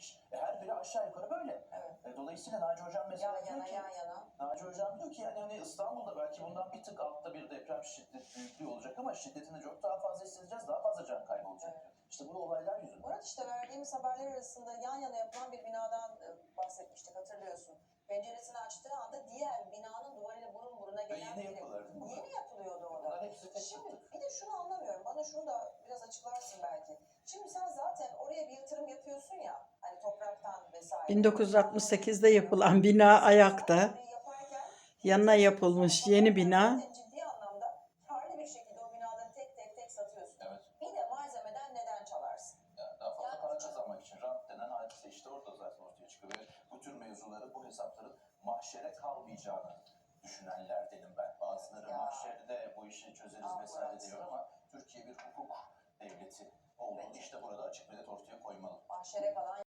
verilmiş. E, her biri aşağı yukarı böyle. Evet. E, dolayısıyla Naci Hocam mesela Yan diyor yana ki, yan yana. Naci Hocam diyor ki yani hani İstanbul'da belki bundan bir tık altta bir deprem şiddet büyüklüğü olacak ama şiddetini çok daha fazla hissedeceğiz, daha fazla can kaybı olacak. Evet. İşte bu olaylar yüzünden. Murat işte verdiğimiz haberler arasında yan yana yapılan bir binadan e, bahsetmiştik hatırlıyorsun. Penceresini açtığı anda diğer binanın duvarıyla burun buruna gelen yeni biri. Yeni yapılıyordu o da. Bunların hepsi tek Şimdi bir de şunu anlamıyorum. Bana şunu da biraz açıklarsın belki. Şimdi sen zaten oraya bir yatırım yapıyorsun ya. Hani topraktan vesaire. 1968'de yapılan bina ayakta. Yanına yapılmış yeni bina. mahşere kalmayacağını düşünenlerdenim ben. Bazıları mahşerde bu işi çözeriz Murat. diyor ama Türkiye bir hukuk devleti olduğunu Evet. işte burada açık net ortaya koymalı. Mahşere kalan